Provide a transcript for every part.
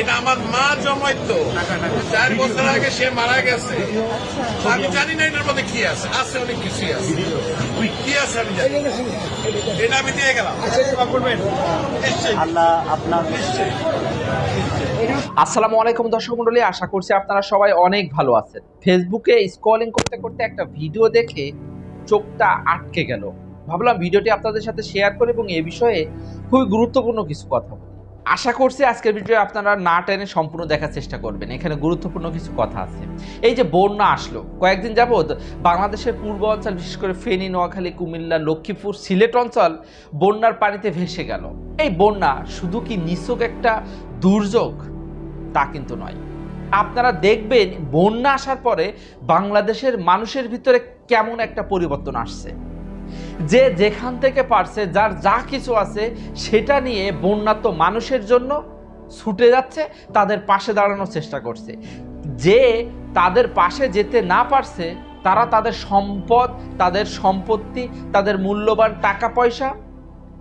এটা আমার মা জমাইতো। চার বছর আগে সে মারা গেছে। আমি জানি না এটার মধ্যে কি আছে। আছে অনেক কিছুই আছে। কি আছে আমি জানি এটা আমি দিয়ে গেলাম। আল্লাহ আপনার আসসালামু আলাইকুম দর্শক মন্ডলী আশা করছি আপনারা সবাই অনেক ভালো আছেন। ফেসবুকে স্ক্রলিং করতে করতে একটা ভিডিও দেখে চোখটা আটকে গেল। ভাবলাম ভিডিওটি আপনাদের সাথে শেয়ার করি এবং এ বিষয়ে খুবই গুরুত্বপূর্ণ কিছু কথা বলি। আশা করছি আজকের ভিডিও আপনারা না টেনে সম্পূর্ণ দেখার চেষ্টা করবেন। এখানে গুরুত্বপূর্ণ কিছু কথা আছে। এই যে বন্যা আসলো, কয়েকদিন যাবৎ বাংলাদেশের পূর্ব অঞ্চল, বিশেষ করে ফেনী, নোয়াখালী, কুমিল্লা, লক্ষ্মীপুর, সিলেট অঞ্চল বন্যার পানিতে ভেসে গেল। এই বন্যা শুধু কি নিছক একটা দুর্যোগ? তা কিন্তু নয়। আপনারা দেখবেন বন্যা আসার পরে বাংলাদেশের মানুষের ভিতরে কেমন একটা পরিবর্তন আসছে। যে যেখান থেকে পারছে, যার যা কিছু আছে, সেটা নিয়ে বন্যাত্ম মানুষের জন্য ছুটে যাচ্ছে, তাদের পাশে দাঁড়ানোর চেষ্টা করছে। যে তাদের পাশে যেতে না পারছে, তারা তাদের সম্পদ, তাদের সম্পত্তি, তাদের মূল্যবান টাকা পয়সা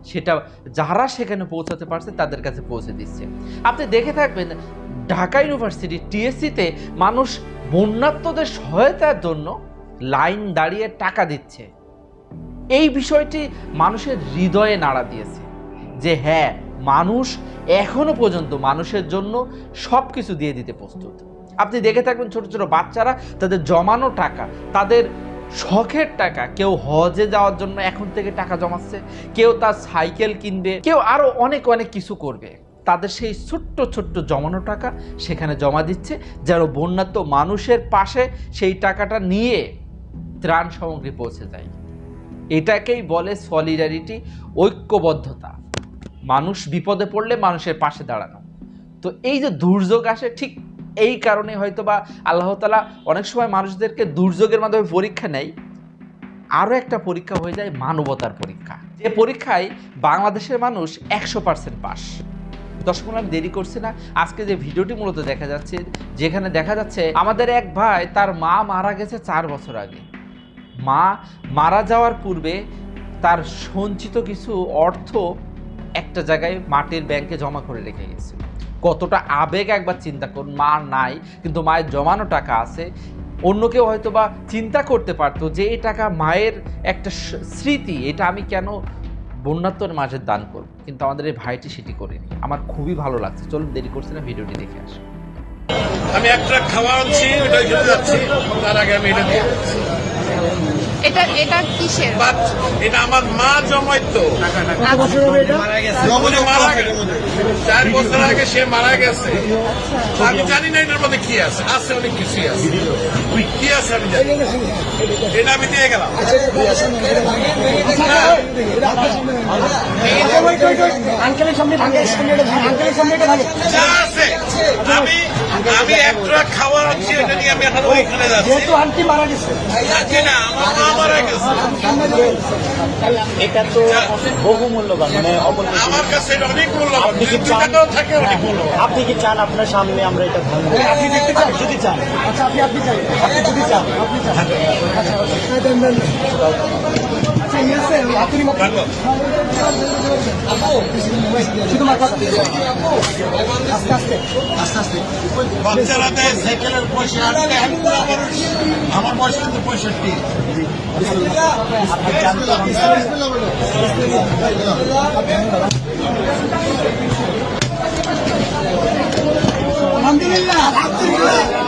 সেটা যারা সেখানে পৌঁছাতে পারছে, তাদের কাছে পৌঁছে দিচ্ছে। আপনি দেখে থাকবেন, ঢাকা ইউনিভার্সিটি টিএসসিতে মানুষ বন্যাত্মদের সহায়তার জন্য লাইন দাঁড়িয়ে টাকা দিচ্ছে। এই বিষয়টি মানুষের হৃদয়ে নাড়া দিয়েছে যে হ্যাঁ মানুষ এখনও পর্যন্ত মানুষের জন্য সব কিছু দিয়ে দিতে প্রস্তুত। আপনি দেখে থাকবেন ছোট ছোট বাচ্চারা, তাদের জমানো টাকা, তাদের শখের টাকা, কেউ হজে যাওয়ার জন্য এখন থেকে টাকা জমাচ্ছে, কেউ তার সাইকেল কিনবে, কেউ আরও অনেক অনেক কিছু করবে। তাদের সেই ছোট্ট ছোট্ট জমানো টাকা সেখানে জমা দিচ্ছে যেন বন্যাত্ম মানুষের পাশে সেই টাকাটা নিয়ে ত্রাণ সামগ্রী পৌঁছে যায় এটাকেই বলে সলিডারিটি ঐক্যবদ্ধতা। মানুষ বিপদে পড়লে মানুষের পাশে দাঁড়ানো। তো এই যে দুর্যোগ আসে ঠিক এই কারণে হয়তো বা আল্লাহ তালা অনেক সময় মানুষদেরকে দুর্যোগের মাধ্যমে পরীক্ষা নেয়। আরও একটা পরীক্ষা হয়ে যায় মানবতার পরীক্ষা। যে পরীক্ষায় বাংলাদেশের মানুষ একশো পার্সেন্ট পাস। বন্ধু, আমি দেরি করছি না। আজকে যে ভিডিওটি মূলত দেখা যাচ্ছে যেখানে দেখা যাচ্ছে আমাদের এক ভাই তার মা মারা গেছে চার বছর আগে। মা মারা যাওয়ার পূর্বে তার সঞ্চিত কিছু অর্থ একটা জায়গায় মাটির ব্যাংকে জমা করে রেখে গেছে। কতটা আবেগ একবার চিন্তা করুন, মা নাই, কিন্তু মায়ের জমানো টাকা আছে। অন্য কেউ হয়তো বা চিন্তা করতে পারতো যে এই টাকা মায়ের একটা স্মৃতি, এটা আমি কেন বন্যাত্মর মাঝে দান করব? কিন্তু আমাদের এই ভাইটি সেটি করেনি। আমার খুবই ভালো লাগছে। চলুন দেরি করছি না, ভিডিওটি দেখে আসি। আমি একটা খাওয়া আনছি ওটা যাচ্ছি। তার আগে আমি এটা। এটা এটা কিসের? এটা আমার মা মারা চার বছর আগে সে মারা গেছে। আমি জানি না এটার মধ্যে কি আছে আছে অনেক কিছুই আছে। কি আছে আমি জানি এটা আমি দিয়ে গেলাম। যা আছে আমি আমি একটা খাবার আনছি এটা নিয়ে আমি এখন ওইখানে যাচ্ছি। যেহেতু আন্টি মারা গেছে। আজকে না আমার মা মারা গেছে। এটা তো বহু মূল্যবান মানে অমূল্য। আমার কাছে এটা অনেক মূল্যবান। আপনি কি চান? থাকে অনেক মূল্যবান। আপনি কি চান? আপনার সামনে আমরা এটা ধারণ আপনি দেখতে চান? যদি চান। আচ্ছা আপনি আপনি চান আপনি যদি চান আপনি চান। রাখো। বাচ্চারা দেয় সাইকেলের পয়সা আপনি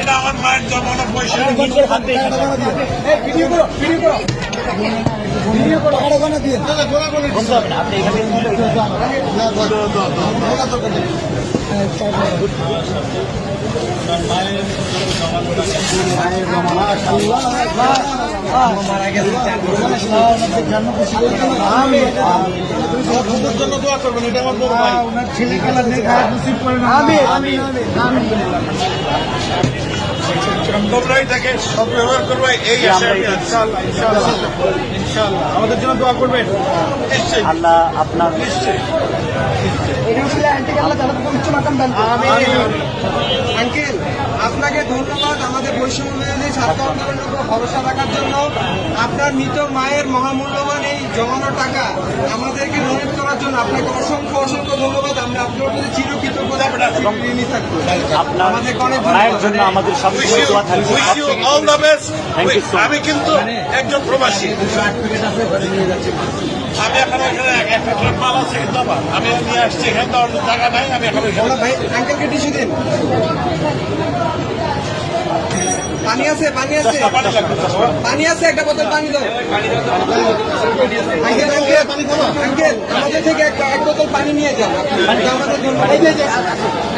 এটা আমার মায়ের জমানো পয়সা এখানে বলতে হবে না আপনি আমার তাকে সব ব্যবহার করবে এই আশা আছি। ইনশাআল্লাহ। আমাদের জন্য দোয়া করবেন। নিশ্চয়ই। আল্লাহ আপনার নিশ্চয়ই। আঙ্কেল আপনাকে ধন্যবাদ। আমাদের বৈষম্য ছাত্র আন্দোলনের উপর ভরসা রাখার জন্য আপনার মৃত মায়ের মহামূল্যবান এই জমানো টাকা আমাদেরকে ডোনেট করার জন্য আপনাকে অসংখ্য অসংখ্য ধন্যবাদ। আমরা আপনার প্রতি চিরকৃতজ্ঞতা ঋণী থাকব। আপনার আমাদেরকে Thank you so much. আমি এখন এখানে এক- একটা ট্রাক মাল আছে কিন্তু আমি নিয়ে আসছি, এখানে তো অন্য জায়গা নাই, আমি এখন ভাই আঙ্কেলকে টিস্যু দিন পানি আছে পানি আছে। পানি আছে, একটা বোতল পানি দাও। আমাদের থেকে এক বোতল পানি নিয়ে যান।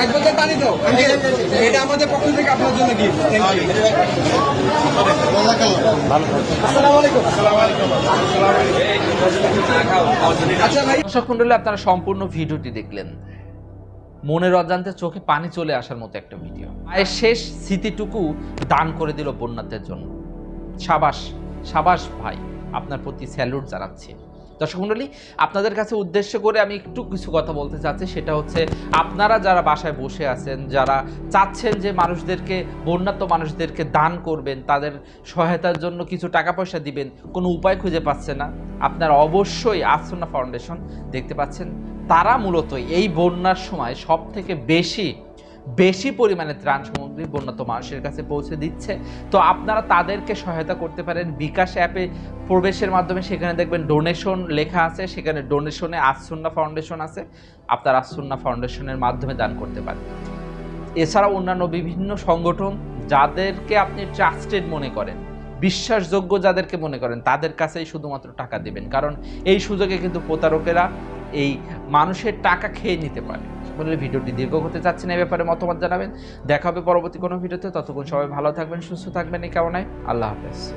এক বোতল পানি দাও। এটা আমাদের পক্ষ থেকে আপনার জন্য আচ্ছা ভাই, দর্শক মন্ডলী, আপনারা সম্পূর্ণ ভিডিওটি দেখলেন। মনের অজান্তে চোখে পানি চলে আসার মতো একটা ভিডিও। মায়ের শেষ স্মৃতিটুকু দান করে দিল বন্যাদের জন্য। সাবাস সাবাস ভাই, আপনার প্রতি স্যালুট জানাচ্ছি। দর্শক মন্ডলী, আপনাদের কাছে উদ্দেশ্য করে আমি একটু কিছু কথা বলতে চাচ্ছি, সেটা হচ্ছে আপনারা যারা বাসায় বসে আছেন, যারা চাচ্ছেন যে মানুষদেরকে বন্যাত্ম মানুষদেরকে দান করবেন, তাদের সহায়তার জন্য কিছু টাকা পয়সা দিবেন, কোনো উপায় খুঁজে পাচ্ছে না। আপনারা অবশ্যই আসনা ফাউন্ডেশন দেখতে পাচ্ছেন। তারা মূলত এই বন্যার সময় সব থেকে বেশি বেশি পরিমাণে ত্রাণ সামগ্রী বন্যাত মানুষের কাছে পৌঁছে দিচ্ছে। তো আপনারা তাদেরকে সহায়তা করতে পারেন বিকাশ অ্যাপে প্রবেশের মাধ্যমে। সেখানে দেখবেন ডোনেশন লেখা আছে, সেখানে ডোনেশনে আসুন্না ফাউন্ডেশন আছে। আপনার আসুন্না ফাউন্ডেশনের মাধ্যমে দান করতে পারেন। এছাড়াও অন্যান্য বিভিন্ন সংগঠন যাদেরকে আপনি ট্রাস্টেড মনে করেন, বিশ্বাসযোগ্য যাদেরকে মনে করেন, তাদের কাছেই শুধুমাত্র টাকা দেবেন। কারণ এই সুযোগে কিন্তু প্রতারকেরা এই মানুষের টাকা খেয়ে নিতে পারে। বলে ভিডিওটি দীর্ঘ হতে চাচ্ছি না, এই ব্যাপারে মতামত জানাবেন। দেখা হবে পরবর্তী কোনো ভিডিওতে। ততক্ষণ সবাই ভালো থাকবেন, সুস্থ থাকবেন এই কামনায়। আল্লাহ হাফেজ।